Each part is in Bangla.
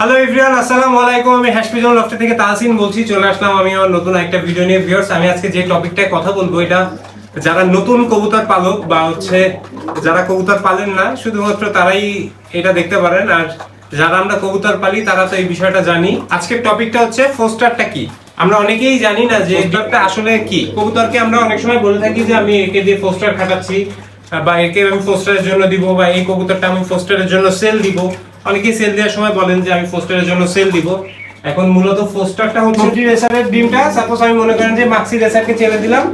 হ্যালো এভরিওয়ান আসসালামু আলাইকুম। আমি হ্যাশপিজন লফটে থেকে তাহসিন বলছি। চলে আসলাম আমি আমার নতুন একটা ভিডিও নিয়ে। ভিউয়ার্স আমি আজকে যে টপিকটায় কথা বলব এটা, যারা নতুন কবুতর পালক বা হচ্ছে যারা কবুতর পালেন না, শুধুমাত্র তারাই এটা দেখতে পারেন। আর যারা আমরা কবুতর পালি, তারা তো এই বিষয়টা জানি। আজকের টপিকটা হচ্ছে ফোস্টারটা কি? আমরা অনেকেই জানি না যে ফোস্টারটা আসলে কি। কবুতরকে আমরা অনেক সময় বলে থাকি যে, আমি একে দিয়ে ফোস্টার খাটাচ্ছি, বা একে আমি ফোস্টারের জন্য দিব, বা এই কবুতরটা আমি ফোস্টারের জন্য সেল দিব। অনেকেই সেল দেওয়ার সময় বলেন যে আমি ফোস্টারের জন্য সেল দিব। এখন মূলত ফোস্টারটা হচ্ছে সবজি রেসারের ডিমটা সাপোজ আমি মনে করেন যে মাক্সি রেসারকে ছেড়ে দিলাম।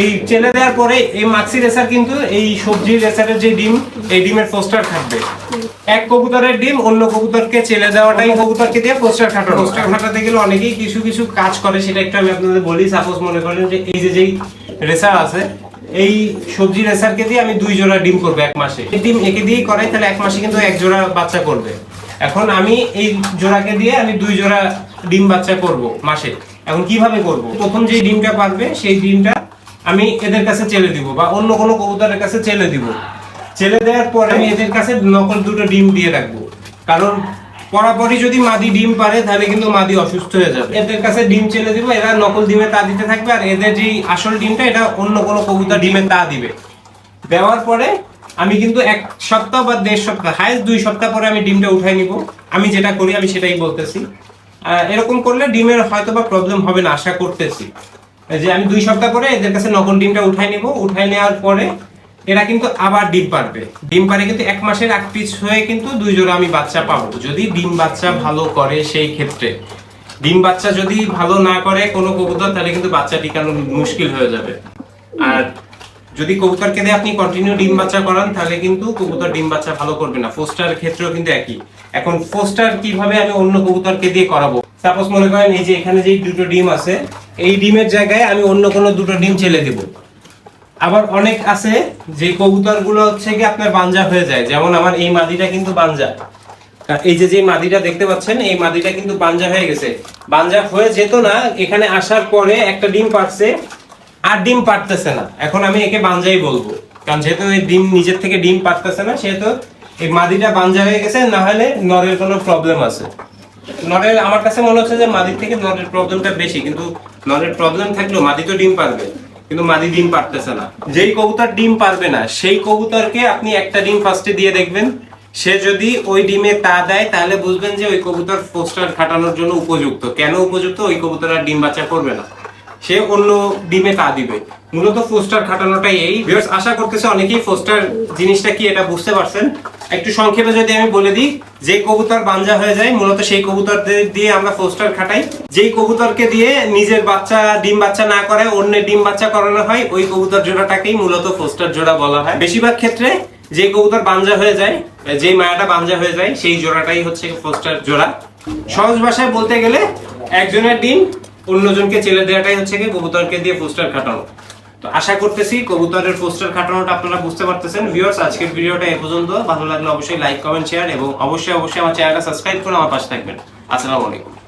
এই ছেলে দেওয়ার পরে এই মাক্সি রেসার কিন্তু এই সবজি রেসারের যে ডিম, এই ডিমের ফোস্টার থাকবে। এক কবুতরের ডিম, অন্য কবুতরকে ছেলে দেওয়াটাই কবুতরকে দিয়ে পোস্টার খাটানো। পোস্টার খাটাতে গেলে অনেকেই কিছু কিছু কাজ করে, সেটা একটু আমি আপনাদের বলি। সাপোজ মনে করেন যে এই যে যেই রেসার আছে এই সবজি রেসারকে দিয়ে আমি দুই জোড়া ডিম করব এক মাসে। ডিম একে দিয়েই করাই, তাহলে এক মাসে কিন্তু এক জোড়া বাচ্চা করবে। এখন আমি এই জোড়াকে দিয়ে আমি দুই জোড়া ডিম বাচ্চা করব মাসে। এখন কীভাবে করব? প্রথম যে ডিমটা পারবে, সেই ডিমটা আমি এদের কাছে চেলে দিব বা অন্য কোনো কবুতরের কাছে চেলে দিব। চেলে দেওয়ার পরে আমি এদের কাছে নকল দুটো ডিম দিয়ে রাখব। কারণ পরাপরই যদি মাদি ডিম পারে, তাহলে কিন্তু মাদি অসুস্থ হয়ে যাবে। এদের কাছে ডিম চেলে দিব, এরা নকল ডিমে তা দিতে থাকবে, আর এদের যে আসল ডিমটা, এটা অন্য কোনো কবুতর ডিমে তা দিবে। দেওয়ার পরে আমি কিন্তু এক সপ্তাহ বা দেড় সপ্তাহ হাইস্ট দুই সপ্তাহ পরে আমি ডিমটা উঠাই নিব। আমি যেটা করি, আমি সেটাই বলতেছি। এরকম করলে ডিমের হয়তো বা প্রবলেম হবে না, আশা করতেছি। যে আমি দুই সপ্তাহ পরে এদের কাছে নকল ডিমটা উঠাই নিব। উঠাই নেওয়ার পরে এরা কিন্তু আবার ডিম পারবে ডিম পারে কিন্তু এক মাসের এক পিস হয়ে কিন্তু দুই জোড়া আমি বাচ্চা পাবো। যদি ডিম বাচ্চা ভালো করে সেই ক্ষেত্রে। ডিম বাচ্চা যদি ভালো না করে কোনো কবুতর, তাহলে কিন্তু বাচ্চা টিকানো মুশকিল হয়ে যাবে। আর যদি কবুতরকে দিয়ে আপনি কন্টিনিউ ডিম বাচ্চা করান, তাহলে কিন্তু কবুতর ডিম বাচ্চা ভালো করবে না। ফোস্টার ক্ষেত্রেও কিন্তু একই। এখন ফোস্টার কীভাবে আমি অন্য কবুতরকে দিয়ে করাবো? সাপোজ মনে করেন এই যে এখানে যে দুটো ডিম আছে, এই ডিমের জায়গায় আমি অন্য কোনো দুটো ডিম চেলে দেব। আবার অনেক আছে যে কবুতরগুলো হচ্ছে কি আপনার বাঞ্জা হয়ে যায়। যেমন আমার এই মাদিটা কিন্তু বাঞ্জা। এই যে যে মাদিটা দেখতে পাচ্ছেন, এই মাদিটা কিন্তু বাঞ্জা হয়ে গেছে। বাঞ্জা হয়ে যেত না, এখানে আসার পরে একটা ডিম পারছে আর ডিম পারতেছে না। এখন আমি একে বাঞ্জাই বলব। কারণ যেহেতু এই ডিম নিজের থেকে ডিম পারতেছে না, সেহেতু এই মাদিটা বাঞ্জা হয়ে গেছে, না হলে নরের কোনো প্রবলেম আছে। নরের, আমার কাছে মনে হচ্ছে যে মাদির থেকে নরের প্রবলেমটা বেশি, কিন্তু নরের প্রবলেম থাকলেও মাদি তো ডিম পারবে কিন্তু মাদি ডিম পারতেছে না। যেই কবুতর ডিম পারবে না, সেই কবুতরকে আপনি একটা ডিম ফার্স্টে দিয়ে দেখবেন। সে যদি ওই ডিমে তা দেয়, তাহলে বুঝবেন যে ওই কবুতর পোস্টার খাটানোর জন্য উপযুক্ত। কেন উপযুক্ত? ওই কবুতর আর ডিম বাচ্চা করবে না। সে অন্য ডিমে তা দিবে। মূলত ফোস্টার খাটানোটাই এই। ভিউয়ার্স আশা করতেছে অনেকেই ফোস্টার জিনিসটা কি এটা বুঝতে পারছেন? একটু সংক্ষেপে যদি আমি বলে দিই যে কবুতর বাঞ্জা হয়ে যায়, মূলত সেই কবুতর দিয়ে আমরা ফোস্টার খাটাই। যেই কবুতরকে দিয়ে নিজের বাচ্চা, ডিম বাচ্চা না করে অন্যের ডিম বাচ্চা করানো হয়, ওই কবুতর জোড়াটাকেই মূলত ফোস্টার জোড়া বলা হয়। বেশিরভাগ ক্ষেত্রে যে কবুতর বাঞ্জা হয়ে যায় যে মায়াটা বাঞ্জা হয়ে যায়, সেই জোড়াটাই হচ্ছে ফোস্টার জোড়া। সহজ ভাষায় বলতে গেলে একজনের ডিম অন্যজনকে চেলে দেওয়াটাই হচ্ছে কি কবুতরকে দিয়ে পোস্টার খাটানো। তো আশা করতেছি কবুতরের পোস্টার খাটানোটা আপনারা বুঝতে পারতেছেন। ভিউয়ার্স আজকের ভিডিওটা এ পর্যন্ত। ভালো লাগলে অবশ্যই লাইক কমেন্ট শেয়ার এবং অবশ্যই অবশ্যই আমার চ্যানেলটা সাবস্ক্রাইব করে আমার পাশে থাকবেন। আসসালামু আলাইকুম।